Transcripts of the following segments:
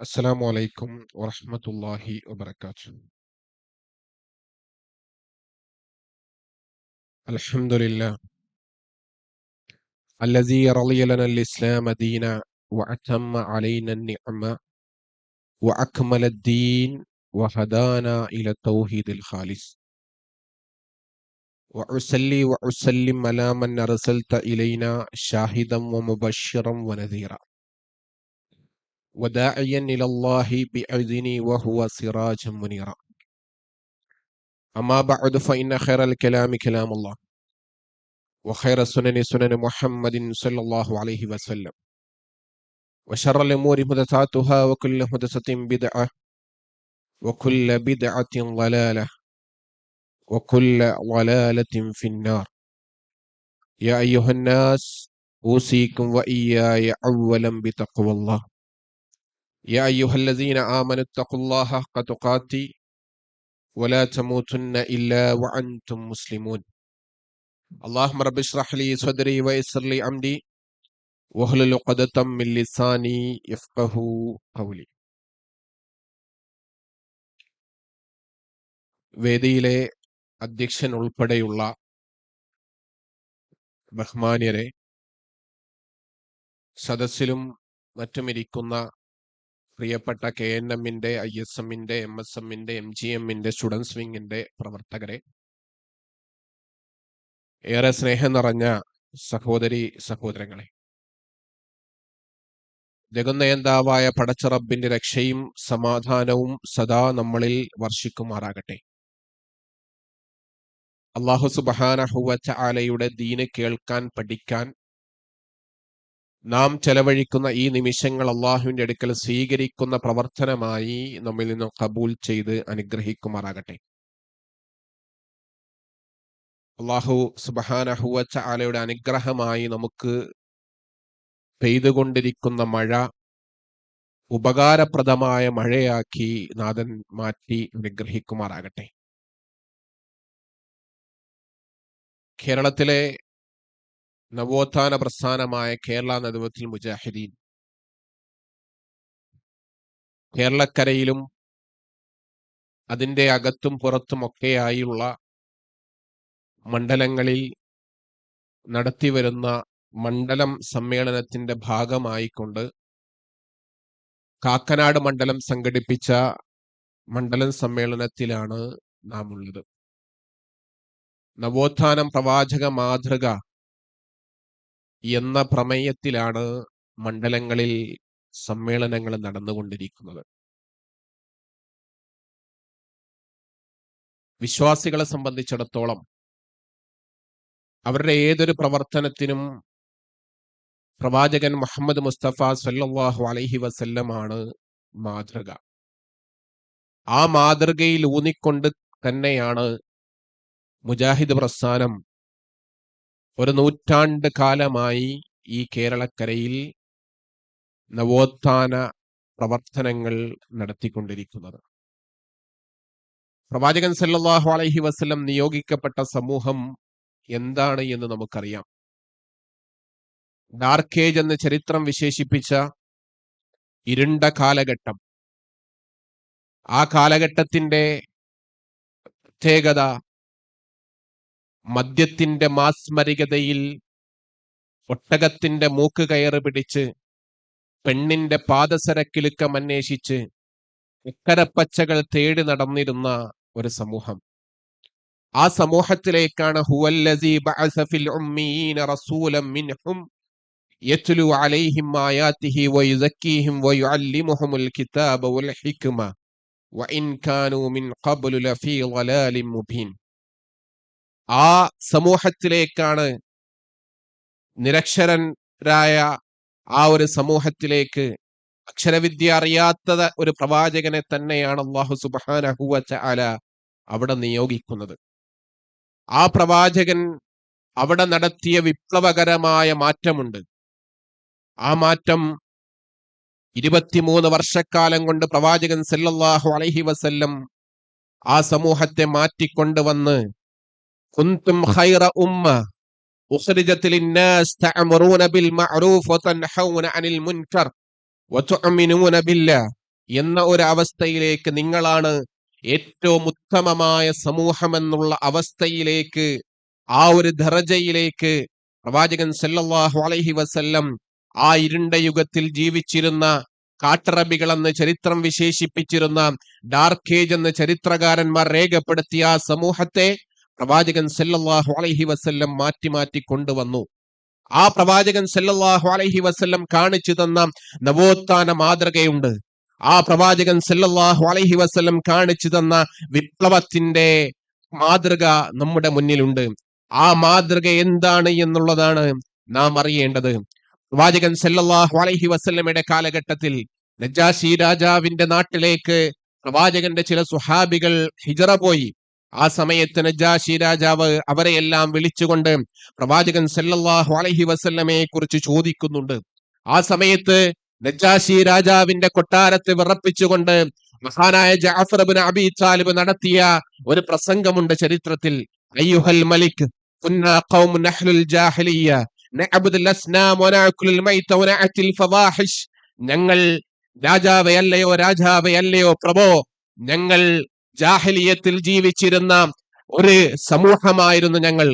السلام عليكم ورحمة الله وبركاته. الحمد لله. الذي رضي لنا الإسلام دينا وأتم علينا النعمة وأكمل الدين وهدانا إلى التوحيد الخالص. وأصلي وأسلم على من أرسلت إلينا شاهدا ومبشرا ونذيرا. وداعيا إلى الله بإذني وهو سراجا منيرا أما بعد فإن خير الكلام كلام الله وخير السنن سنن محمد صلى الله عليه وسلم وشر الأمور محدثاتها وكل محدثة بدعة وكل بدعة ضلالة وكل ضلالة في النار. يا أيها الناس أوصيكم وإياي أولا بتقوى الله. يا أيها الذين آمنوا اتقوا الله حق تقاته ولا تموتن إلا وأنتم مسلمون اللهم رب اشرح لي صدري ويسر لي أمري واحلل عقدة من لساني يفقه قولي വേദിയിലെ അധ്യക്ഷൻ ഉൾപ്പെടെയുള്ള ബഹ്മാന്യരെ സദസ്സിലും മറ്റുമിരിക്കുന്ന പ്രിയപ്പെട്ട കെ എൻ എമ്മിന്റെ ഐ എസ് എമ്മിന്റെ എം എസ് എമ്മിന്റെ എം ജി എമ്മിന്റെ സ്റ്റുഡൻസ് വിങ്ങിന്റെ പ്രവർത്തകരെ ഏറെ സ്നേഹം നിറഞ്ഞ സഹോദരി സഹോദരങ്ങളെ ജഗന്നയന്താവായ പടച്ചറബിന്റെ രക്ഷയും സമാധാനവും സദാ നമ്മളിൽ വർഷിക്കുമാറാകട്ടെ. അള്ളാഹു സുബാനഹുവച്ച ആലയുടെ ദീന് കേൾക്കാൻ പഠിക്കാൻ നാം ചെലവഴിക്കുന്ന ഈ നിമിഷങ്ങൾ അള്ളാഹുവിന്റെ അടുക്കൽ സ്വീകരിക്കുന്ന പ്രവർത്തനമായി നമ്മിൽ നിന്ന് കബൂൽ ചെയ്ത് അനുഗ്രഹിക്കുമാറാകട്ടെ. അള്ളാഹു സുബഹാനഹുവ ആലയുടെ അനുഗ്രഹമായി നമുക്ക് പെയ്തുകൊണ്ടിരിക്കുന്ന മഴ ഉപകാരപ്രദമായ മഴയാക്കി നാഥൻ മാറ്റി അനുഗ്രഹിക്കുമാറാകട്ടെ. കേരളത്തിലെ നവോത്ഥാന പ്രസ്ഥാനമായ കേരള നദുവത്തിൽ മുജാഹിദീൻ. കേരളക്കരയിലും അതിന്റെ അകത്തും പുറത്തുമൊക്കെയായുള്ള മണ്ഡലങ്ങളിൽ നടത്തിവരുന്ന മണ്ഡലം സമ്മേളനത്തിന്റെ ഭാഗമായിക്കൊണ്ട് കാക്കനാട് മണ്ഡലം സംഘടിപ്പിച്ച മണ്ഡലം സമ്മേളനത്തിലാണ് നാം ഉള്ളത് നവോത്ഥാനം പ്രവാചക മാതൃക എന്ന പ്രമേയത്തിലാണ് മണ്ഡലങ്ങളിൽ സമ്മേളനങ്ങൾ നടന്നുകൊണ്ടിരിക്കുന്നത്. വിശ്വാസികളെ സംബന്ധിച്ചിടത്തോളം അവരുടെ ഏതൊരു പ്രവർത്തനത്തിനും പ്രവാചകൻ മുഹമ്മദ് മുസ്തഫ സല്ലാഹു അലഹി വസല്ലമാണ് മാതൃക. ആ മാതൃകയിൽ ഊന്നിക്കൊണ്ട് തന്നെയാണ് മുജാഹിദ് പ്രസ്ഥാനം ഒരു നൂറ്റാണ്ട് കാലമായി ഈ കേരളക്കരയിൽ നവോത്ഥാന പ്രവർത്തനങ്ങൾ നടത്തിക്കൊണ്ടിരിക്കുന്നത്. പ്രവാചകൻ സല്ലാഹു അലഹി വസ്ലം നിയോഗിക്കപ്പെട്ട സമൂഹം എന്താണ് എന്ന് നമുക്കറിയാം. ഡാർക്ക് ഏജ് എന്ന് ചരിത്രം വിശേഷിപ്പിച്ച ഇരുണ്ട കാലഘട്ടം. ആ കാലഘട്ടത്തിന്റെ പ്രത്യേകത മദ്യത്തിന്റെ മാസ്മരികതയിൽ ഒട്ടകത്തിന്റെ മൂക്ക് കയറ് പിടിച്ച് പെണ്ണിന്റെ പാദസരക്കിലുക്കം അന്വേഷിച്ച് ഇക്കരപ്പച്ചകൾ തേടി നടന്നിരുന്ന ഒരു സമൂഹം. ആ സമൂഹത്തിലേക്കാണ് കിതാബ വൽ ഹിക്മ മിൻ ഖബ്ലു ലഫീ ആ സമൂഹത്തിലേക്കാണ് നിരക്ഷരരായ ആ ഒരു സമൂഹത്തിലേക്ക് അക്ഷരവിദ്യ അറിയാത്ത ഒരു പ്രവാചകനെ തന്നെയാണ് അള്ളാഹു സുബാനഹുവ ചാല അവിടെ നിയോഗിക്കുന്നത്. ആ പ്രവാചകൻ അവിടെ നടത്തിയ വിപ്ലവകരമായ മാറ്റമുണ്ട്. ആ മാറ്റം ഇരുപത്തിമൂന്ന് വർഷക്കാലം കൊണ്ട് പ്രവാചകൻ സല്ലല്ലാഹു അലഹി വസല്ലം ആ സമൂഹത്തെ മാറ്റിക്കൊണ്ടുവന്ന് കുന്തും ഖൈറ ഉമ്മ أخرجت للناس تأمرون بالمعروف وتنحون عن المنكر وتؤمنون بالله എന്ന ഒരു അവസ്ഥയിലേക്ക് നിങ്ങളാണ് ഏറ്റവും ഉത്തമമായ സമൂഹമെന്നുള്ള അവസ്ഥയിലേക്ക് ആ ഒരു ദറജയിലേക്ക് പ്രവാചകൻ സല്ലല്ലാഹു അലൈഹി വസല്ലം ആ ഇരുണ്ട യുഗത്തിൽ ജീവിച്ചിരുന്ന കാട്ടറബികൾ എന്ന് ചരിത്രം വിശേഷിപ്പിച്ചിരുന്ന ഡാർക്ക് ഏജ് എന്ന് ചരിത്രകാരന്മാർ രേഖപ്പെടുത്തിയ ആ സമൂഹത്തെ പ്രവാചകൻ സല്ലല്ലാഹു അലൈഹി വസല്ലം മാറ്റി മാറ്റി കൊണ്ടുവന്നു. ആ പ്രവാചകൻ സല്ലല്ലാഹു അലൈഹി വസല്ലം കാണിച്ചു തന്ന നവോത്ഥാന മാതൃകയുണ്ട്. ആ പ്രവാചകൻ സല്ലല്ലാഹു അലൈഹി വസല്ലം കാണിച്ചു തന്ന വിപ്ലവത്തിന്റെ മാതൃക നമ്മുടെ മുന്നിലുണ്ട്. ആ മാതൃക എന്താണ് എന്നുള്ളതാണ് നാം അറിയേണ്ടത്. പ്രവാചകൻ സല്ലല്ലാഹു അലൈഹി വസല്ലമയുടെ കാലഘട്ടത്തിൽ നജാശി രാജാവിന്റെ നാട്ടിലേക്ക് പ്രവാചകന്റെ ചില സുഹാബികൾ ഹിജറ പോയി. ആ സമയത്ത് നജാഷി രാജാവ് അവരെയെല്ലാം വിളിച്ചുകൊണ്ട് പ്രവാചകൻ സല്ലല്ലാഹു അലഹി വസല്ലമയെ കുറിച്ച് ചോദിക്കുന്നുണ്ട്. ആ സമയത്ത് നജാഷി രാജാവിന്റെ കൊട്ടാരത്തെ വിറപ്പിച്ചുകൊണ്ട് മഹാനായ ജാഫർ ബിൻ അബി താലിബ് നടത്തിയ ഒരു പ്രസംഗമുണ്ട് ചരിത്രത്തിൽ. അയ്യുഹൽ മലിക് ഞങ്ങൾ രാജാവേ അല്ലയോ രാജാവേ അല്ലയോ പ്രഭോ ഞങ്ങൾ ജാഹിലിയത്തിൽ ജീവിച്ചിരുന്ന ഒരു സമൂഹമായിരുന്നു ഞങ്ങൾ.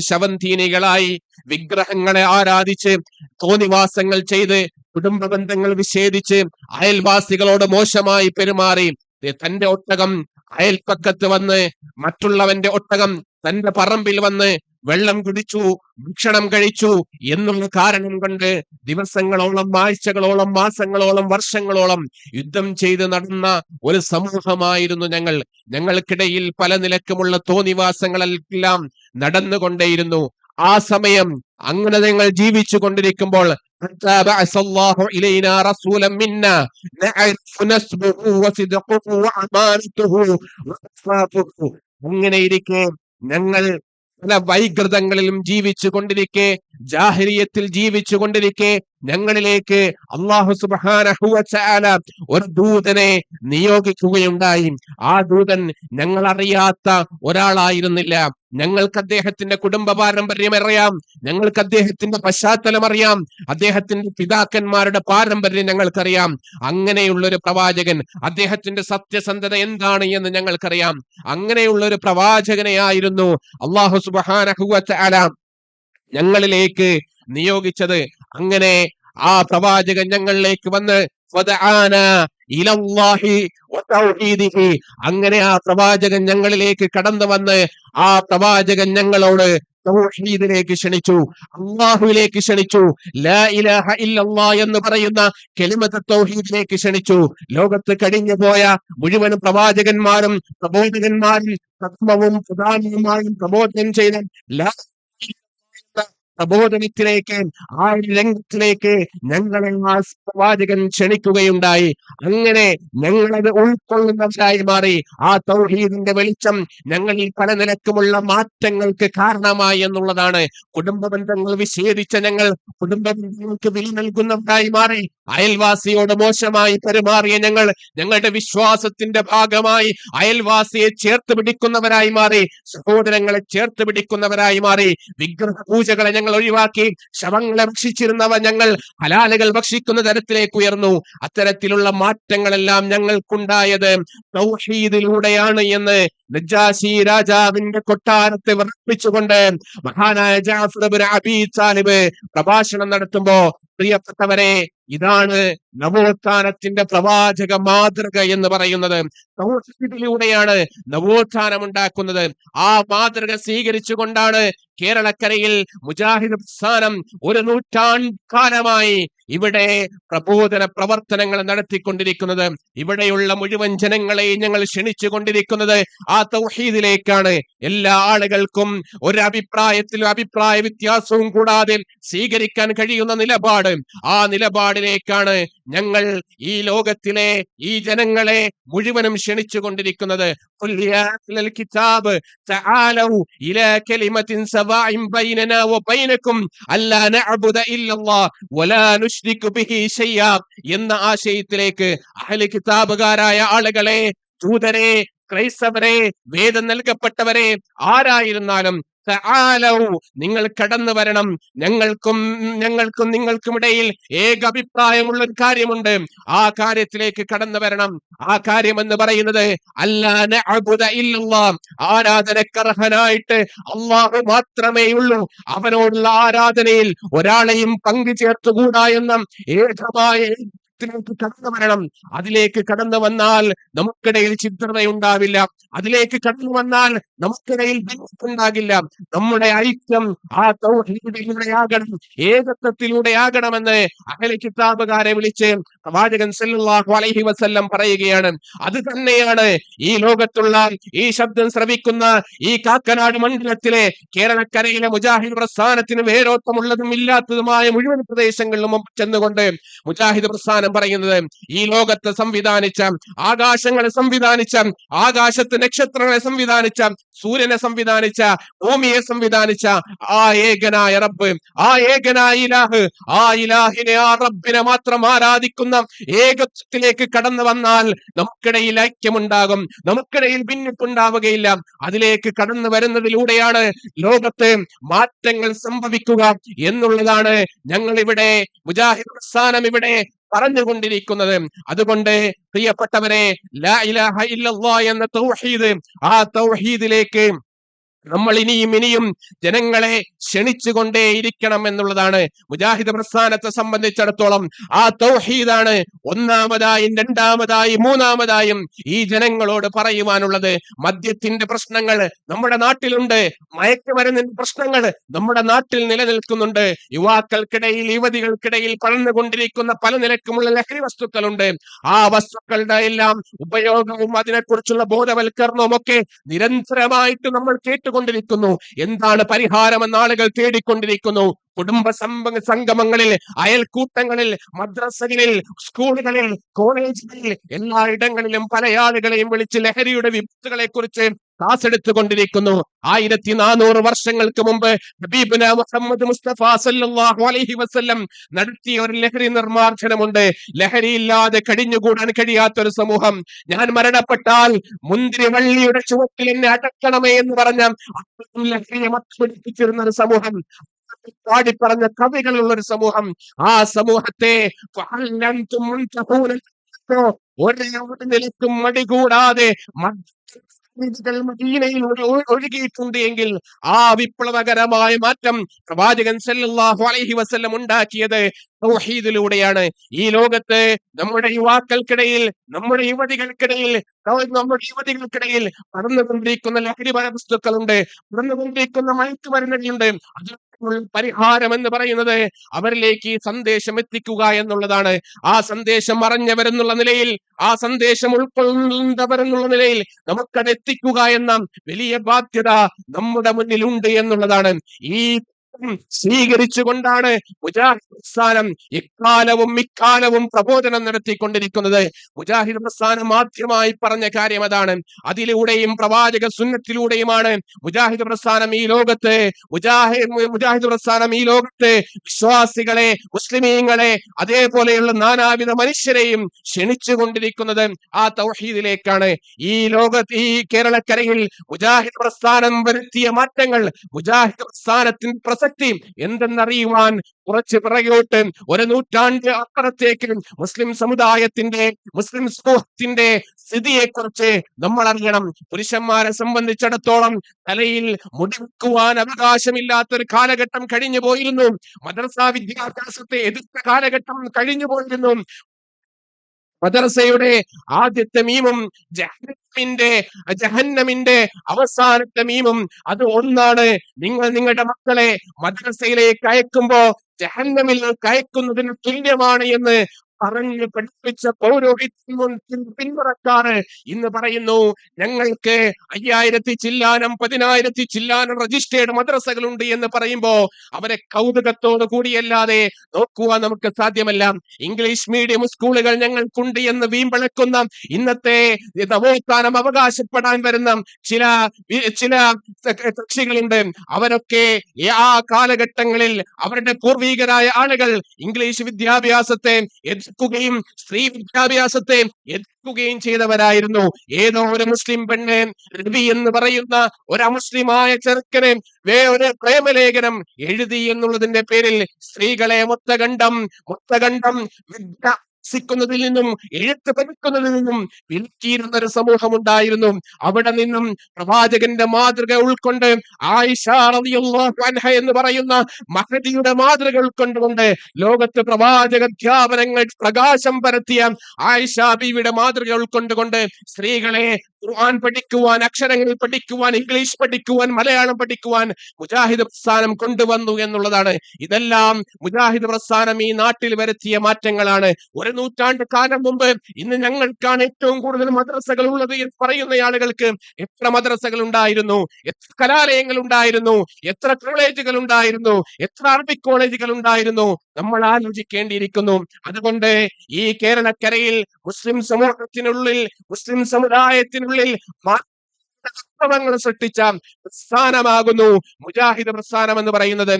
ശവന്തീനികളായി വിഗ്രഹങ്ങളെ ആരാധിച്ച് തോന്നിവാസങ്ങൾ ചെയ്ത് കുടുംബ ബന്ധങ്ങൾ വിച്ഛേദിച്ച് അയൽവാസികളോട് മോശമായി പെരുമാറി. തന്റെ ഒട്ടകം അയൽപ്പക്കത്ത് വന്ന് മറ്റുള്ളവന്റെ ഒട്ടകം തന്റെ പറമ്പിൽ വന്ന് വെള്ളം കുടിച്ചു ഭക്ഷണം കഴിച്ചു എന്നുള്ള കാരണം കൊണ്ട് ദിവസങ്ങളോളം ആഴ്ചകളോളം മാസങ്ങളോളം വർഷങ്ങളോളം യുദ്ധം ചെയ്ത് നടന്ന ഒരു സമൂഹമായിരുന്നു ഞങ്ങൾ. ഞങ്ങൾക്കിടയിൽ പല നിലക്കുമുള്ള തോന്നിവാസങ്ങളെല്ലാം നടന്നുകൊണ്ടേയിരുന്നു. ആ സമയം അങ്ങനെ ഞങ്ങൾ ജീവിച്ചു കൊണ്ടിരിക്കുമ്പോൾ അങ്ങനെ ഇരിക്കെ ഞങ്ങൾ പല വൈകൃതങ്ങളിലും ജീവിച്ചു കൊണ്ടിരിക്കെ ജാഹിരിയത്തിൽ ജീവിച്ചു കൊണ്ടിരിക്കെ ഞങ്ങളിലേക്ക് അള്ളാഹു സുബാന ഒരു ദൂതനെ നിയോഗിക്കുകയുണ്ടായി. ആ ദൂതൻ ഞങ്ങൾ അറിയാത്ത ഒരാളായിരുന്നില്ല. ഞങ്ങൾക്ക് അദ്ദേഹത്തിന്റെ കുടുംബ പാരമ്പര്യം അറിയാം. ഞങ്ങൾക്ക് അദ്ദേഹത്തിന്റെ പശ്ചാത്തലം അറിയാം. അദ്ദേഹത്തിന്റെ പിതാക്കന്മാരുടെ പാരമ്പര്യം ഞങ്ങൾക്കറിയാം. അങ്ങനെയുള്ള ഒരു പ്രവാചകൻ അദ്ദേഹത്തിന്റെ സത്യസന്ധത എന്താണ് എന്ന് ഞങ്ങൾക്കറിയാം. അങ്ങനെയുള്ള ഒരു പ്രവാചകനെയായിരുന്നു അള്ളാഹു സുബാന ഞങ്ങളിലേക്ക് നിയോഗിച്ചത്. അങ്ങനെ ആ പ്രവാചകൻ ഞങ്ങളിലേക്ക് വന്ന് അങ്ങനെ ആ പ്രവാചകൻ ഞങ്ങളിലേക്ക് കടന്നു വന്ന് ആ പ്രവാചകൻ ഞങ്ങളോട് തൗഹീദിലേക്ക് ക്ഷണിച്ചു അള്ളാഹുവിലേക്ക് ക്ഷണിച്ചു ലാ ഇലാഹ ഇല്ലല്ലാ എന്ന് പറയുന്ന കെലിമത്ത് തൗഹീദിലേക്ക് ക്ഷണിച്ചു. ലോകത്ത് കഴിഞ്ഞു പോയ മുഴുവൻ പ്രവാചകന്മാരും പ്രബോധകന്മാരും പ്രഥമവും പ്രധാനവുമായും പ്രബോധനം ചെയ്ത ലാ പ്രബോധനത്തിലേക്ക് ആ ഒരു രംഗത്തിലേക്ക് ഞങ്ങളെ ആ പ്രവാചകൻ ക്ഷണിക്കുകയുണ്ടായി. അങ്ങനെ ഞങ്ങളത് ഉൾക്കൊള്ളുന്നവരായി മാറി. ആ തൗഹീദിന്റെ വെളിച്ചം ഞങ്ങളിൽ പല നിലക്കുമുള്ള മാറ്റങ്ങൾക്ക് കാരണമായി എന്നുള്ളതാണ്. കുടുംബ ബന്ധങ്ങൾ വിച്ഛേദിച്ച ഞങ്ങൾ കുടുംബ ബന്ധങ്ങൾക്ക് വില നൽകുന്നവരായി മാറി. അയൽവാസിയോട് മോശമായി പെരുമാറിയ ഞങ്ങൾ ഞങ്ങളുടെ വിശ്വാസത്തിന്റെ ഭാഗമായി അയൽവാസിയെ ചേർത്ത് പിടിക്കുന്നവരായി മാറി. സഹോദരങ്ങളെ ചേർത്ത് പിടിക്കുന്നവരായി മാറി. വിഗ്രഹ പൂജകളെ ഞങ്ങൾ ഒഴിവാക്കി ശവങ്ങളെ ഭക്ഷിച്ചിരുന്നവ ഞങ്ങൾ ഹലാലുകൾ ഭക്ഷിക്കുന്ന തരത്തിലേക്ക് ഉയർന്നു. അത്തരത്തിലുള്ള മാറ്റങ്ങളെല്ലാം ഞങ്ങൾക്കുണ്ടായത് തൗഹീദിലൂടെയാണ് എന്ന് നജാസി രാജാവിന്റെ കൊട്ടാരത്തെ വർപ്പിച്ചുകൊണ്ട് മഹാനായ ജാഫർ അബീ താലിബ് പ്രഭാഷണം നടത്തുമ്പോ പ്രിയപ്പെട്ടവരെ ഇതാണ് നവോത്ഥാനത്തിന്റെ പ്രവാചക മാതൃക എന്ന് പറയുന്നത്. സൗഹൃദത്തിലൂടെയാണ് നവോത്ഥാനം ഉണ്ടാക്കുന്നത്. ആ മാതൃക സ്വീകരിച്ചുകൊണ്ടാണ് കേരളക്കരയിൽ മുജാഹിദ് പ്രസ്ഥാനം ഒരു നൂറ്റാണ്ടുകാലമായി ഇവിടെ പ്രബോധന പ്രവർത്തനങ്ങൾ നടത്തിക്കൊണ്ടിരിക്കുന്നത്. ഇവിടെയുള്ള മുഴുവൻ ജനങ്ങളെയും ഞങ്ങൾ ക്ഷണിച്ചു കൊണ്ടിരിക്കുന്നത് ആ തൗഹീദിലേക്കാണ്. എല്ലാ ആളുകൾക്കും ഒരു അഭിപ്രായ വ്യത്യാസവും കൂടാതെ സ്വീകരിക്കാൻ കഴിയുന്ന നിലപാട് നിലപാട്. ആ നിലപാടിലേക്കാണ് ഞങ്ങൾ ഈ ലോകത്തിലെ ഈ ജനങ്ങളെ മുഴുവനും ക്ഷണിച്ചു കൊണ്ടിരിക്കുന്നത് കിതാബ് ഇലാ ബൈനനാ വബൈനകും അല്ലാ വലാ ബിഹി എന്ന ആശയത്തിലേക്ക് അഹ്ലി കിതാബുകാരായ ആളുകളെ ദൂതരെ ക്രൈസ്തവരെ വേദം നൽകപ്പെട്ടവരെ ആരായിരുന്നാലും നിങ്ങൾ കടന്നു വരണം. ഞങ്ങൾക്കും ഞങ്ങൾക്കും നിങ്ങൾക്കും ഇടയിൽ ഏക അഭിപ്രായമുള്ള ഒരു കാര്യമുണ്ട്. ആ കാര്യത്തിലേക്ക് കടന്നു വരണം. ആ കാര്യം എന്ന് പറയുന്നത് ആരാധനക്കർഹനായിട്ട് അള്ളാഹു മാത്രമേ ഉള്ളൂ അവനോടുള്ള ആരാധനയിൽ ഒരാളെയും പങ്കു ചേർത്തുകൂടാ എന്ന ഏകമായ കടന്നു വരണം. അതിലേക്ക് കടന്നു വന്നാൽ നമുക്കിടയിൽ ചിത്രതയുണ്ടാവില്ല. അതിലേക്ക് കടന്നു വന്നാൽ നമുക്കിടയിൽ ഉണ്ടാകില്ല നമ്മുടെ ഐക്യം ആ തൗഹീദിലൂടെയാകണം ഏകത്വത്തിലൂടെയാകണമെന്ന് അഹല കിതാബുകാരെ വിളിച്ച് പ്രവാചകൻ സല്ലല്ലാഹു അലൈഹി വസല്ലം പറയുകയാണ്. അത് തന്നെയാണ് ഈ ലോകത്തുള്ള ഈ ശബ്ദം ശ്രവിക്കുന്ന ഈ കാക്കനാട് മണ്ഡലത്തിലെ കേരളക്കരയിലെ മുജാഹിദ് പ്രസ്ഥാനത്തിന് വേരോത്തമുള്ളതും ഇല്ലാത്തതുമായ മുഴുവൻ പ്രദേശങ്ങളിലും ചെന്നുകൊണ്ട് മുജാഹിദ് പ്രസ്ഥാനം പറയുന്നത് ഈ ലോകത്തെ സംവിധാനിച്ച ആകാശങ്ങളെ സംവിധാനിച്ച ആകാശത്ത് നക്ഷത്രങ്ങളെ സംവിധാനിച്ച സൂര്യനെ സംവിധാനിച്ച ഭൂമിയെ സംവിധാനിച്ച ആ ഏകനായ റബ്ബ് ആ ഏകനായ ഇലാഹ് ആ ഇലാഹിനെ ആ റബ്ബിനെ മാത്രം ആരാധിക്കുന്ന ഏകത്വത്തിലേക്ക് കടന്നു വന്നാൽ നമുക്കിടയിൽ ഐക്യമുണ്ടാകും നമുക്കിടയിൽ ഭിന്നിപ്പുണ്ടാവുകയില്ല. അതിലേക്ക് കടന്നു വരുന്നതിലൂടെയാണ് ലോകത്ത് മാറ്റങ്ങൾ സംഭവിക്കുക എന്നുള്ളതാണ് ഞങ്ങൾ ഇവിടെ മുജാഹിദ് പ്രസ്ഥാനം ഇവിടെ പറഞ്ഞുകൊണ്ടിരിക്കുന്നത്. അതുകൊണ്ട് പ്രിയപ്പെട്ടവരെ എന്ന തൗഹീദ് ആ തൗഹീദിലേക്ക് നമ്മൾ ഇനിയും ഇനിയും ജനങ്ങളെ ക്ഷണിച്ചുകൊണ്ടേയിരിക്കണം എന്നുള്ളതാണ് മുജാഹിദ് പ്രസ്ഥാനത്തെ സംബന്ധിച്ചിടത്തോളം ആ തൗഹീദാണ് ഒന്നാമതായും രണ്ടാമതായും മൂന്നാമതായും ഈ ജനങ്ങളോട് പറയുവാനുള്ളത്. മദ്യത്തിന്റെ പ്രശ്നങ്ങൾ നമ്മുടെ നാട്ടിലുണ്ട്. മയക്കുമരുന്നിന്റെ പ്രശ്നങ്ങൾ നമ്മുടെ നാട്ടിൽ നിലനിൽക്കുന്നുണ്ട്. യുവാക്കൾക്കിടയിൽ യുവതികൾക്കിടയിൽ പടർന്നുകൊണ്ടിരിക്കുന്ന പല നിലക്കുമുള്ള ലഹരി വസ്തുക്കളുണ്ട്. ആ വസ്തുക്കളുടെ എല്ലാം ഉപയോഗവും അതിനെക്കുറിച്ചുള്ള ബോധവൽക്കരണവും ഒക്കെ നിരന്തരമായിട്ട് നമ്മൾ കേട്ടുകൊണ്ടിരിക്കുന്നു എന്താണ് പരിഹാരമെന്ന് ആളുകൾ തേടിക്കൊണ്ടിരിക്കുന്നു. കുടുംബ സംഗമങ്ങളിൽ അയൽക്കൂട്ടങ്ങളിൽ മദ്രസകളിൽ സ്കൂളുകളിൽ കോളേജുകളിൽ എല്ലായിടങ്ങളിലും പല ആളുകളെയും വിളിച്ച് ലഹരിയുടെ വിപത്തുകളെ കുറിച്ച് ക്ലാസ് എടുത്തുകൊണ്ടിരിക്കുന്നു ആയിരത്തി നാനൂറ് വർഷങ്ങൾക്ക് മുമ്പ് ഹബീബുന മുഹമ്മദ് മുസ്തഫ സല്ലല്ലാഹു അലൈഹി വസല്ലം നടത്തിയ ഒരു ലഹരി നിർമ്മാർജനമുണ്ട്. ലഹരിയില്ലാതെ കഴിഞ്ഞുകൂടാൻ കഴിയാത്ത ഒരു സമൂഹം. ഞാൻ മരണപ്പെട്ടാൽ മുന്തിരി വള്ളിയുടെ ചുവട്ടിൽ എന്നെ അടക്കണമേ എന്ന് പറഞ്ഞ ലഹരിയെ മത്തുപിടിപ്പിച്ചിരുന്ന ഒരു സമൂഹം പാടിപ്പറഞ്ഞ പറഞ്ഞ കവികളുള്ള ഒരു സമൂഹം. ആ സമൂഹത്തെ ഒരു നിലക്കും മടി കൂടാതെ ഒഴു- ഒഴുകിയിട്ടുണ്ട് എങ്കിൽ ആ വിപ്ലവകരമായ മാറ്റം പ്രവാചകൻ സല്ലല്ലാഹു അലൈഹി വസല്ലം ഉണ്ടാക്കിയത് തൗഹീദിലൂടെയാണ്. ഈ ലോകത്ത് നമ്മുടെ യുവാക്കൾക്കിടയിൽ നമ്മുടെ യുവതികൾക്കിടയിൽ നമ്മുടെ യുവതികൾക്കിടയിൽ നടന്നുകൊണ്ടിരിക്കുന്ന ലഹരി വസ്തുക്കളുണ്ട് നടന്നുകൊണ്ടിരിക്കുന്ന മയക്കുമരുന്നുകളുണ്ട്. അതിനുള്ള പരിഹാരം എന്ന് പറയുന്നത് അവരിലേക്ക് ഈ സന്ദേശം എത്തിക്കുക എന്നുള്ളതാണ്. ആ സന്ദേശം അറിഞ്ഞവരെന്നുള്ള നിലയിൽ ആ സന്ദേശം ഉൾക്കൊള്ളേണ്ടവരെന്നുള്ള നിലയിൽ നമുക്കത് എത്തിക്കുക എന്ന വലിയ ബാധ്യത നമ്മുടെ മുന്നിലുണ്ട് എന്നുള്ളതാണ്. ഈ സ്വീകരിച്ചുകൊണ്ടാണ് മുജാഹിദ് പ്രസ്ഥാനം ഇക്കാലവും ഇക്കാലവും പ്രബോധനം നടത്തിക്കൊണ്ടിരിക്കുന്നത്. മുജാഹിദ് പ്രസ്ഥാനം ആദ്യമായി പറഞ്ഞ കാര്യം അതാണ്. അതിലൂടെയും പ്രവാചക സുന്നത്തിലൂടെയുമാണ് മുജാഹിദ് പ്രസ്ഥാനം ഈ ലോകത്ത്. മുജാഹിദ് മുജാഹിദ് പ്രസ്ഥാനം ഈ ലോകത്ത് വിശ്വാസികളെ മുസ്ലിമീങ്ങളെ അതേപോലെയുള്ള നാനാവിധ മനുഷ്യരെയും ക്ഷണിച്ചുകൊണ്ടിരിക്കുന്നത് ആ തൗഹീദിലേക്കാണ്. ഈ ലോകത്ത് ഈ കേരളക്കരയിൽ മുജാഹിദ് പ്രസ്ഥാനം വരുത്തിയ മാറ്റങ്ങൾ മുജാഹിദ് പ്രസ്ഥാനത്തിന്റെ പ്രസക്തി എന്തെന്നറിയുവാൻ കുറച്ച് പിറകോട്ട് ഒരു നൂറ്റാണ്ട് അപ്പുറത്തേക്ക് മുസ്ലിം സമുദായത്തിന്റെ മുസ്ലിം സമൂഹത്തിന്റെ സ്ഥിതിയെക്കുറിച്ച് നമ്മൾ അറിയണം പുരുഷന്മാരെ സംബന്ധിച്ചിടത്തോളം തലയിൽ മുടിക്കുവാൻ അവകാശമില്ലാത്ത ഒരു കാലഘട്ടം കഴിഞ്ഞു പോയിരുന്നു മദ്രസ വിദ്യാഭ്യാസത്തെ എതിർത്ത കാലഘട്ടം കഴിഞ്ഞു പോയിരുന്നു മദ്രസയുടെ ആദ്യത്തെ മീമും ജഹന്നമിന്റെ ജഹന്നമിന്റെ അവസാനത്തെ മീമും അത് ഒന്നാണ്. നിങ്ങൾ നിങ്ങളുടെ മക്കളെ മദ്രസയിലേക്ക് അയക്കുമ്പോ ജഹന്നമിൽ കയക്കുന്നതിന് തുല്യമാണ് എന്ന് പറഞ്ഞ് പഠിപ്പിച്ച പൗരോഹിത്യം പിന്മുറക്കാറ് ഇന്ന് പറയുന്നു ഞങ്ങൾക്ക് അയ്യായിരത്തി ചില്ലാനം പതിനായിരത്തി ചില്ലാനം രജിസ്റ്റേർഡ് മദ്രസകളുണ്ട് എന്ന് പറയുമ്പോ അവരെ കൗതുകത്തോടു കൂടിയല്ലാതെ നോക്കുവാൻ നമുക്ക് സാധ്യമല്ല. ഇംഗ്ലീഷ് മീഡിയം സ്കൂളുകൾ ഞങ്ങൾക്കുണ്ട് എന്ന് വീമ്പിളക്കുന്ന ഇന്നത്തെ നവോത്ഥാനം അവകാശപ്പെടാൻ വരുന്ന ചില ചില കക്ഷികളുണ്ട്. അവരൊക്കെ ആ കാലഘട്ടങ്ങളിൽ അവരുടെ പൂർവീകരായ ആളുകൾ ഇംഗ്ലീഷ് വിദ്യാഭ്യാസത്തെ എതിർക്കുകയും സ്ത്രീ വിദ്യാഭ്യാസത്തെ എതിർക്കുകയും ക്കുകയും ചെയ്തവരായിരുന്നു. ഏതോ ഒരു മുസ്ലിം പെണ്ണ് രവി എന്ന് പറയുന്ന ഒരു ചെറുക്കനെ ചെറുക്കന് വേ ഒരു പ്രേമലേഖനം എഴുതി എന്നുള്ളതിന്റെ പേരിൽ സ്ത്രീകളെ മൊത്തകണ്ഠം മൊത്തകണ്ഠം വിദ്യ സിക്കുന്നതിൽ നിന്നും എഴുത്ത് പഠിക്കുന്നതിൽ നിന്നും വിൽക്കിയിരുന്ന ഒരു സമൂഹം ഉണ്ടായിരുന്നു അവിടെ നിന്നും പ്രവാചകന്റെ മാതൃക ഉൾക്കൊണ്ട് എന്ന് പറയുന്ന മഹതിയുടെ മാതൃക ഉൾക്കൊണ്ടുകൊണ്ട് ലോകത്ത് പ്രവാചക അധ്യാപനങ്ങൾ പ്രകാശം പരത്തിയ ആയിഷ ബീവിയുടെ മാതൃക ഉൾക്കൊണ്ടുകൊണ്ട് സ്ത്രീകളെ ഖുർആൻ പഠിക്കുവാൻ അക്ഷരങ്ങൾ പഠിക്കുവാൻ ഇംഗ്ലീഷ് പഠിക്കുവാൻ മലയാളം പഠിക്കുവാൻ മുജാഹിദ് പ്രസ്ഥാനം കൊണ്ടുവന്നു എന്നുള്ളതാണ്. ഇതെല്ലാം മുജാഹിദ് പ്രസ്ഥാനം ഈ നാട്ടിൽ വരുത്തിയ മാറ്റങ്ങളാണ്. ഒരു നൂറ്റാണ്ട് കാലം മുമ്പ് ഇന്ന് ഞങ്ങൾക്കാണ് ഏറ്റവും കൂടുതൽ മദ്രസകൾ ഉള്ളത് എന്ന് പറയുന്ന ആളുകൾക്ക് എത്ര മദ്രസകൾ ഉണ്ടായിരുന്നു? എത്ര കലാലയങ്ങൾ ഉണ്ടായിരുന്നു? എത്ര കോളേജുകൾ ഉണ്ടായിരുന്നു? എത്ര അറബിക് കോളേജുകൾ ഉണ്ടായിരുന്നു? നമ്മൾ ആലോചിക്കേണ്ടിയിരിക്കുന്നു. അതുകൊണ്ട് ഈ കേരളക്കരയിൽ മുസ്ലിം സമൂഹത്തിനുള്ളിൽ മുസ്ലിം സമുദായത്തിനുള്ളിൽ വാസ്തവങ്ങൾ സൃഷ്ടിച്ച പ്രസ്ഥാനമാകുന്നു. മുജാഹിദ് പ്രസ്ഥാനം എന്ന് പറയുന്നത്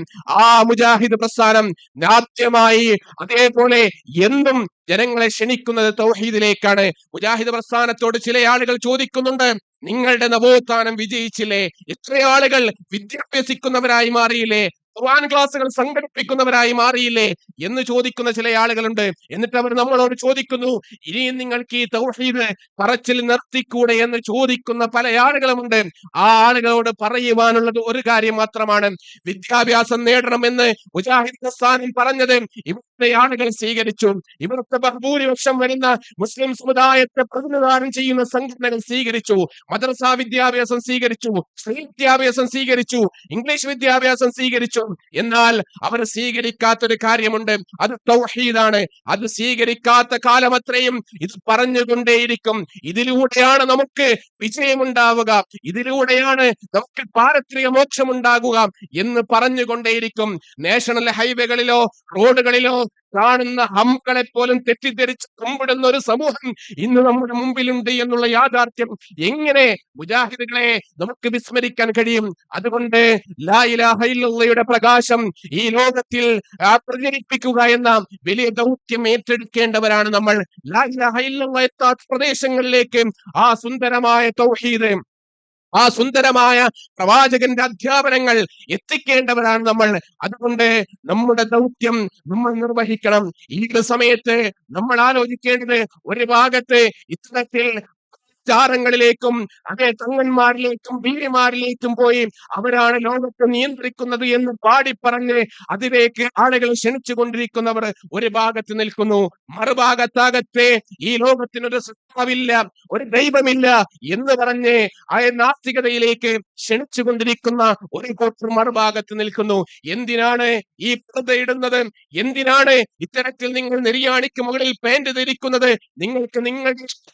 ആ മുജാഹിദ് പ്രസ്ഥാനം ആദ്യമായി അതേപോലെ എന്നും ജനങ്ങളെ ക്ഷണിക്കുന്നത് തൗഹീദിലേക്കാണ്. മുജാഹിദ് പ്രസ്ഥാനത്തോട് ചില ആളുകൾ ചോദിക്കുന്നുണ്ട് നിങ്ങളുടെ നവോത്ഥാനം വിജയിച്ചില്ലേ? എത്ര ആളുകൾ വിദ്യാഭ്യസിക്കുന്നവരായി മാറിയില്ലേ? ഖുർആൻ ക്ലാസ്സുകൾ സംഘടിപ്പിക്കുന്നവരായി മാറിയില്ലേ എന്ന് ചോദിക്കുന്ന ചില ആളുകളുണ്ട്. എന്നിട്ട് അവർ നമ്മളോട് ചോദിക്കുന്നു ഇനിയും നിങ്ങൾക്ക് ഈ തൗഹീദ് പറച്ചിൽ നിർത്തിക്കൂടെ? എന്ന് ചോദിക്കുന്ന പല ആളുകളുമുണ്ട്. ആ ആളുകളോട് പറയുവാനുള്ളത് ഒരു കാര്യം മാത്രമാണ്. വിദ്യാഭ്യാസം നേടണമെന്ന് മുജാഹിദ് പ്രസ്ഥാനം പറഞ്ഞത് ഇവിടുത്തെ ആളുകൾ സ്വീകരിച്ചു. ഇവിടുത്തെ ബഹുഭൂരിപക്ഷം വരുന്ന മുസ്ലിം സമുദായത്തെ പ്രതിനിധാനം ചെയ്യുന്ന സംഘടനകൾ സ്വീകരിച്ചു. മദ്രസ വിദ്യാഭ്യാസം സ്വീകരിച്ചു സ്ത്രീ വിദ്യാഭ്യാസം സ്വീകരിച്ചു ഇംഗ്ലീഷ് വിദ്യാഭ്യാസം സ്വീകരിച്ചു. എന്നാൽ അവർ സ്വീകരിക്കാത്തൊരു കാര്യമുണ്ട്. അത് തൗഹീദാണ്. അത് സ്വീകരിക്കാത്ത കാലം അത്രയും ഇത് പറഞ്ഞുകൊണ്ടേയിരിക്കും. ഇതിലൂടെയാണ് നമുക്ക് വിജയമുണ്ടാവുക. ഇതിലൂടെയാണ് നമുക്ക് പാരത്രിക മോക്ഷമുണ്ടാകുക എന്ന് പറഞ്ഞുകൊണ്ടേയിരിക്കും. നാഷണൽ ഹൈവേകളിലോ റോഡുകളിലോ കാണുന്ന ഹംകളെ പോലും തെറ്റിദ്ധരിച്ച് കുമ്പിടുന്ന ഒരു സമൂഹം ഇന്ന് നമ്മുടെ മുമ്പിലുണ്ട് എന്നുള്ള യാഥാർത്ഥ്യം എങ്ങനെ മുജാഹിദുകളെ നമുക്ക് വിസ്മരിക്കാൻ കഴിയും? അതുകൊണ്ട് ലാ ഇലാഹ ഇല്ലല്ലാഹയുടെ പ്രകാശം ഈ ലോകത്തിൽ പ്രചരിപ്പിക്കുക എന്ന വലിയ ദൗത്യം ഏറ്റെടുക്കേണ്ടവരാണ് നമ്മൾ. ലാ ഇലാഹ ഇല്ലല്ലാഹ് എത്താത്ത പ്രദേശങ്ങളിലേക്ക് ആ സുന്ദരമായ തൗഹീദ് ആ സുന്ദരമായ പ്രവാചകന്റെ അധ്യാപനങ്ങൾ എത്തിക്കേണ്ടവരാണ് നമ്മൾ. അതുകൊണ്ട് നമ്മുടെ ദൗത്യം നമ്മൾ നിർവഹിക്കണം. ഈ സമയത്ത് നമ്മൾ ആലോചിക്കേണ്ടത് ഒരു ഭാഗത്ത് ഇത്തരത്തിൽ ചാരങ്ങളിലേക്കും അതേ തങ്ങന്മാരിലേക്കും വീരമാരിലേക്കും പോയി അവരാണ് ലോകത്തെ നിയന്ത്രിക്കുന്നത് എന്ന് പാടിപ്പറഞ്ഞ് അതിലേക്ക് ആളുകളെ ക്ഷണിച്ചു കൊണ്ടിരിക്കുന്നവർ ഒരു ഭാഗത്ത് നിൽക്കുന്നു. മറുഭാഗത്താകത്തെ ഈ ലോകത്തിനൊരു സൃഷ്ടാവില്ല ഒരു ദൈവമില്ല എന്ന് പറഞ്ഞ് ആ നാസ്തികതയിലേക്ക് ക്ഷണിച്ചു കൊണ്ടിരിക്കുന്ന ഒരു കൂട്ടർ മറുഭാഗത്ത് നിൽക്കുന്നു. എന്തിനാണ് ഈ ഇടുന്നത്? എന്തിനാണ് ഇത്തരത്തിൽ നിങ്ങൾ നിര്യാണിക്ക് മുകളിൽ പാന്റ് ധരിക്കുന്നത് നിങ്ങൾക്ക് നിങ്ങൾ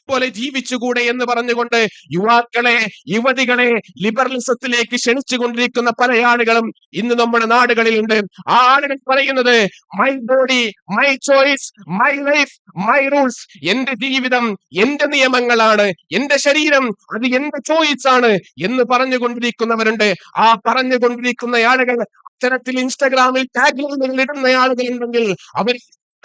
പോലെ ജീവിച്ചുകൂടെ എന്ന് പറഞ്ഞുകൊണ്ട് യുവാക്കളെ യുവതികളെ ലിബറലിസത്തിലേക്ക് ക്ഷണിച്ചുകൊണ്ടിരിക്കുന്ന പല ആളുകളും ഇന്ന് നമ്മുടെ നാടുകളിലുണ്ട്. ആ ആളുകൾ പറയുന്നത് my body my choice my life my rules എന്റെ ജീവിതം എന്റെ നിയമങ്ങളാണ് എന്റെ ശരീരം അത് എന്റെ ചോയ്സ് ആണ് എന്ന് പറഞ്ഞുകൊണ്ടിരിക്കുന്നവരുണ്ട്. ആ പറഞ്ഞുകൊണ്ടിരിക്കുന്ന ആളുകൾ അത്തരത്തിൽ ഇൻസ്റ്റാഗ്രാമിൽ ടാഗ് ഇടുന്ന ആളുകൾ ഉണ്ടെങ്കിൽ അവർ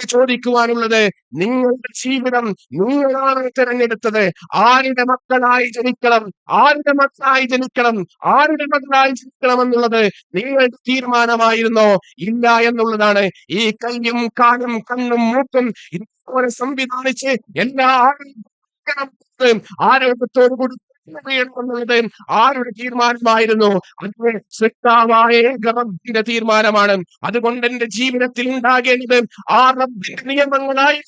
ചോദിക്കുവാനുള്ളത് നിങ്ങളുടെ ജീവിതം നിങ്ങളാണ് തിരഞ്ഞെടുത്തത്. ആരുടെ മക്കളായി ജനിക്കണം? ആരുടെ മക്കളായി ജനിക്കണം? ആരുടെ മക്കളായി ജനിക്കണം എന്നുള്ളത് നിങ്ങളുടെ തീരുമാനമായിരുന്നോ? ഇല്ല എന്നുള്ളതാണ്. ഈ കയ്യും കാലും കണ്ണും മൂക്കും ഇതുപോലെ സംവിധാനിച്ച് എല്ലാ ആരോഗ്യത്തോട് കൂടി എന്നുള്ളത് ആരുടെ തീരുമാനമായിരുന്നു? അത് സൃഷ്ടാവായ ഗർഭത്തിന്റെ തീരുമാനമാണ്. അതുകൊണ്ട് എന്റെ ജീവിതത്തിൽ ഉണ്ടാകേണ്ടത് ആ റബ്ബിന്റെ നിയമങ്ങളായി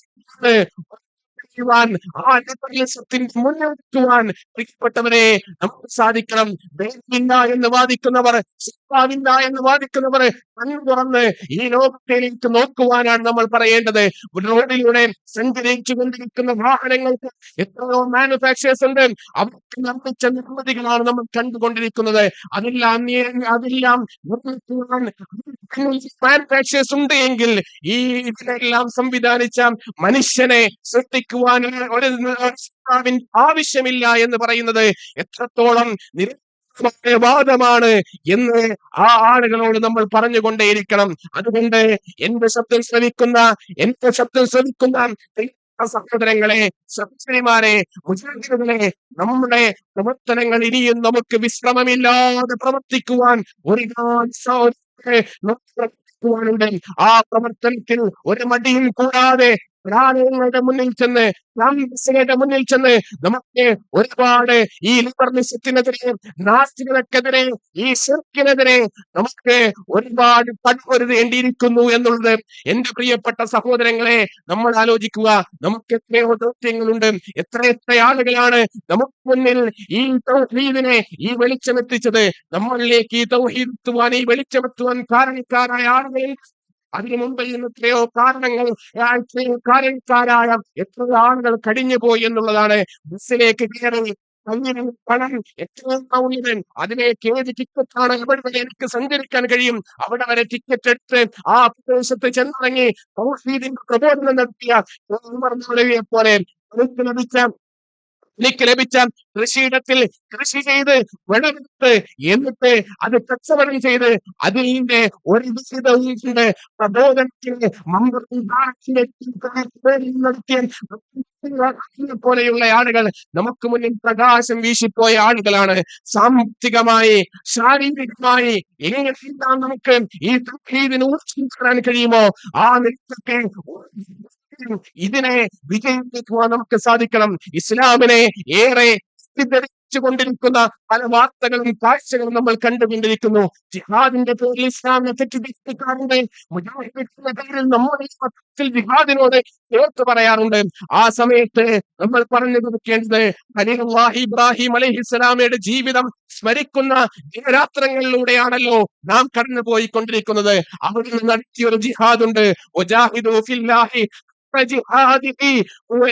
ആ സത്യം മുന്നോട്ടുവാൻ പ്രിയപ്പെട്ടവരെ നമുക്ക് സാധിക്കണം. എന്ന് വാദിക്കുന്നവർ സൃഷ്ടാവില്ല എന്ന് വാദിക്കുന്നവർ കണ്ണു തുറന്ന് ഈ ലോകത്തിലേക്ക് നോക്കുവാനാണ് നമ്മൾ പറയേണ്ടത്. റോഡിലൂടെ സഞ്ചരിച്ചു കൊണ്ടിരിക്കുന്ന വാഹനങ്ങൾക്ക് എത്രയോ മാനുഫാക്ചേഴ്സ് ഉണ്ട്. അവർക്ക് നിർമ്മിച്ച നിർമ്മിതികളാണ് നമ്മൾ കണ്ടുകൊണ്ടിരിക്കുന്നത്. അതെല്ലാം അതെല്ലാം നിർമ്മിക്കുവാൻ മാനുഫാക്ചേഴ്സ് ഉണ്ട് എങ്കിൽ ഈ ഇതിനെല്ലാം സംവിധാനിച്ച മനുഷ്യനെ സൃഷ്ടിക്കുവാൻ ആവശ്യമില്ല എന്ന് പറയുന്നത് എത്രത്തോളം വാദമാണ് എന്ന് ആ ആളുകളോട് നമ്മൾ പറഞ്ഞുകൊണ്ടേയിരിക്കണം. അതുകൊണ്ട് എന്റെ ശബ്ദം ശ്രമിക്കുന്ന എന്റെ ശബ്ദം ശ്രമിക്കുന്ന സഹോദരങ്ങളെ സഹോദരിമാരെ മുജാഹിദുകളെ നമ്മുടെ പ്രവർത്തനങ്ങൾ ഇനിയും നമുക്ക് വിശ്രമമില്ലാതെ പ്രവർത്തിക്കുവാൻ ഒരു ആ പ്രവർത്തനത്തിൽ ഒരു മടിയും കൂടാതെ പ്രാണങ്ങളുടെ മുന്നിൽ ചെന്ന് ക്യാമ്പസുകളുടെ മുന്നിൽ ചെന്ന് നമുക്ക് ഒരുപാട് ഈ ലിബർണിസത്തിനെതിരെ നാസ്തികതക്കെതിരെ ഈ ശിർക്കിനെതിരെ നമുക്ക് ഒരുപാട് പടുപൊരുതേണ്ടിയിരിക്കുന്നു എന്നുള്ളത് എന്റെ പ്രിയപ്പെട്ട സഹോദരങ്ങളെ നമ്മൾ ആലോചിക്കുക. നമുക്ക് എത്രയോ ദൗത്യങ്ങളുണ്ട്. എത്ര എത്ര ആളുകളാണ് നമുക്ക് മുന്നിൽ ഈ തൗഹീദിനെ ഈ വെളിച്ചമെത്തിച്ചത്. നമ്മളിലേക്ക് ഈ തൗഹീദ് എത്തുവാൻ ഈ വെളിച്ചമെത്തുവാൻ കാരണക്കാരായ ആളുകൾ അതിനു മുമ്പ് ഇന്ന് എത്രയോ കാരണങ്ങൾ കാരണക്കാരായ എത്ര ആളുകൾ കടിഞ്ഞു പോയി എന്നുള്ളതാണ് ബസ്സിലേക്ക് കയറി. കയ്യിൽ പണം എത്രയും കൗണ്യവൻ അതിലേക്ക് ഏത് ടിക്കറ്റാണ് എവിടെ വരെ എനിക്ക് സഞ്ചരിക്കാൻ കഴിയും? അവിടെ വരെ ടിക്കറ്റ് എടുത്ത് ആ പ്രദേശത്ത് ചെന്നിറങ്ങി പ്രബോധനം നടത്തിയ പോലെ എനിക്ക് ലഭിച്ച എനിക്ക് ലഭിച്ച കൃഷിയിടത്തിൽ കൃഷി ചെയ്ത് വിളവെടുത്ത് എന്നിട്ട് അത് കച്ചവടം ചെയ്ത് അതിന്റെ ഒരു കൊണ്ട് പ്രബോധനത്തിന് നടത്തിയ പോലെയുള്ള ആളുകൾ നമുക്ക് മുന്നിൽ പ്രകാശം വീശിപ്പോയ ആളുകളാണ്. സാമ്പത്തികമായി ശാരീരികമായി എങ്ങനെയെല്ലാം നമുക്ക് ഈ തൗഹീദിന് ഊർജം കഴിയുമോ? ആ നിലത്തൊക്കെ ഇതിനെ വിജയിപ്പിക്കുവാൻ നമുക്ക് സാധിക്കണം. ഇസ്ലാമിനെ ഏറെ കൊണ്ടിരിക്കുന്ന പല വാർത്തകളും കാഴ്ചകളും നമ്മൾ കണ്ടുകൊണ്ടിരിക്കുന്നു. ജിഹാദിന്റെ പേരിൽ ഇസ്ലാമിനെ തെറ്റിദ്ധരിപ്പിക്കാറുണ്ട്. മുജാഹിദിന്റെ പേരിൽ നമ്മുടെ ജിഹാദിനോട് ചേർത്ത് പറയാറുണ്ട്. ആ സമയത്ത് നമ്മൾ പറഞ്ഞു കൊടുക്കേണ്ടത് അലിഹുല്ലാഹി ഇബ്രാഹിം അലൈഹിസ്സലാമയുടെ ജീവിതം സ്മരിക്കുന്ന ദിനരാത്രങ്ങളിലൂടെയാണല്ലോ നാം കടന്നുപോയിക്കൊണ്ടിരിക്കുന്നത്. നിന്ന് നടത്തിയൊരു ജിഹാദുണ്ട് ഒജാഹിദു جهادي فيه هو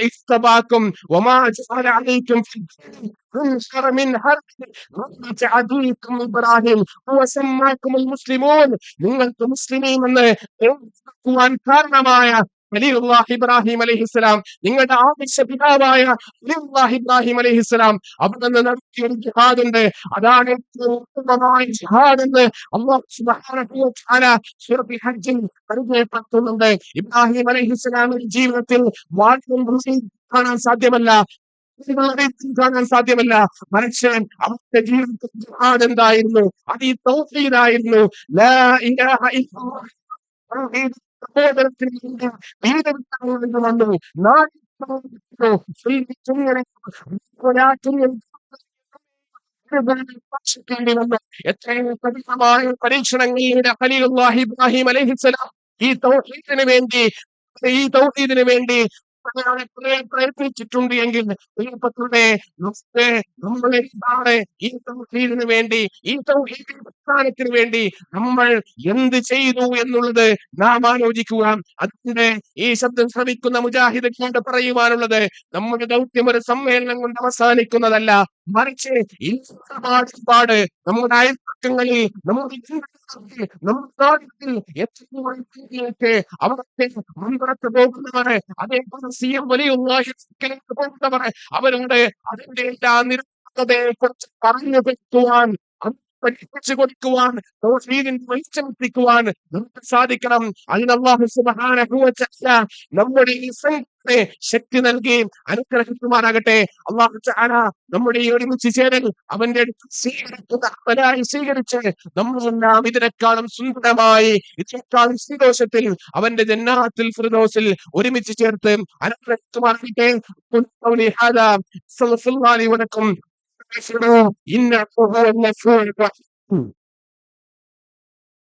وما جعل عليكم في الدين. من هرقل هرب عدوكم إبراهيم. هو سماكم المسلمون. من المسلمين. من كرم آية ഇബ്രാഹിം അലൈഹിസ്സലാം നിങ്ങളുടെ ആവശ്യ പിതാവായ ഇബ്രാഹിം അലൈഹിസ്സലാം അവിടെ നിന്ന് നടത്തിയ ഒരു ജിഹാദ് ഉണ്ട് അതാണ് ഉത്തമമായ ജിഹാദ് എന്ന് പരിചയപ്പെടുത്തുന്നുണ്ട്. ഇബ്രാഹിം അലൈഹിസ്സലാമിന്റെ ജീവിതത്തിൽ വാഴ്ത്തും കാണാൻ സാധ്യമല്ല. കാണാൻ സാധ്യമല്ല. മനുഷ്യൻ അവരുടെ ജീവിതത്തിൽ ജിഹാദ് എന്തായിരുന്നു? അത് ഈ തൗഹീദായിരുന്നു പരീക്ഷണങ്ങളുടെ ഖലീലുല്ലാഹി ഇബ്രാഹിം അലൈഹിസ്സലാം ഈ തൗഹീദിന് വേണ്ടി ഈ തൗഹീദിന് വേണ്ടി അയാളെ കുറെ പ്രയത്നിച്ചിട്ടുണ്ട് എങ്കിൽ നമുക്ക് നമ്മളെ ഇതാണ് ഈ തൗഹീദിന് വേണ്ടി ഈ തൗഹീദിന്റെ പ്രസ്ഥാനത്തിന് വേണ്ടി നമ്മൾ എന്ത് ചെയ്തു എന്നുള്ളത് നാം ആലോചിക്കുക. അതിന്റെ ഈ ശബ്ദം ശ്രവിക്കുന്ന മുജാഹിദുകളോട് പറയുവാനുള്ളത് നമ്മുടെ ദൗത്യം ഒരു സമ്മേളനം കൊണ്ട് അവസാനിക്കുന്നതല്ല. മറിച്ച് ഇല്ലാപാട് നമ്മുടെ അയൽപ്പക്കങ്ങളിൽ നമ്മുടെ നമ്മുടെ നാട്ടിൽ എത്രയോ അവിടുത്തെ മന്ത്രത്ത് പോകുന്നവർ അതേപോലെ സി അവരോട് അതിന്റെ എല്ലാ നിരന്തരതയെ കുറിച്ച് പറഞ്ഞു പറ്റുവാൻ പഠിപ്പിച്ചു കൊടുക്കുവാൻ തൗഹീദിന്റെ വെളിച്ചമെത്തിക്കുവാൻ നമുക്ക് സാധിക്കണം അതിന് അല്ലാഹു സുബ്ഹാനഹു വ തആല നമ്മുടെ ഈ സംഘത്തെ ശക്തി നൽകുകയും അനുഗ്രഹിക്കുമാറാകട്ടെ അല്ലാഹു തആല നമ്മുടെ ഈ ഒരുമിച്ച് ചേരൽ അവന്റെ അടുത്ത് സ്വീകരിക്കുന്ന അവനായി സ്വീകരിച്ച് നമ്മളെല്ലാം ഇതിനേക്കാളും സുന്ദരമായി ഇതിനേക്കാളും സന്തോഷത്തിൽ അവന്റെ ജന്നാത്തിൽ ഫിർദൗസിൽ ഒരുമിച്ച് ചേർത്ത് അനുഗ്രഹിക്കുമാറാകട്ടെ قولي هذا صلى الله I should have, you're for the I'm not.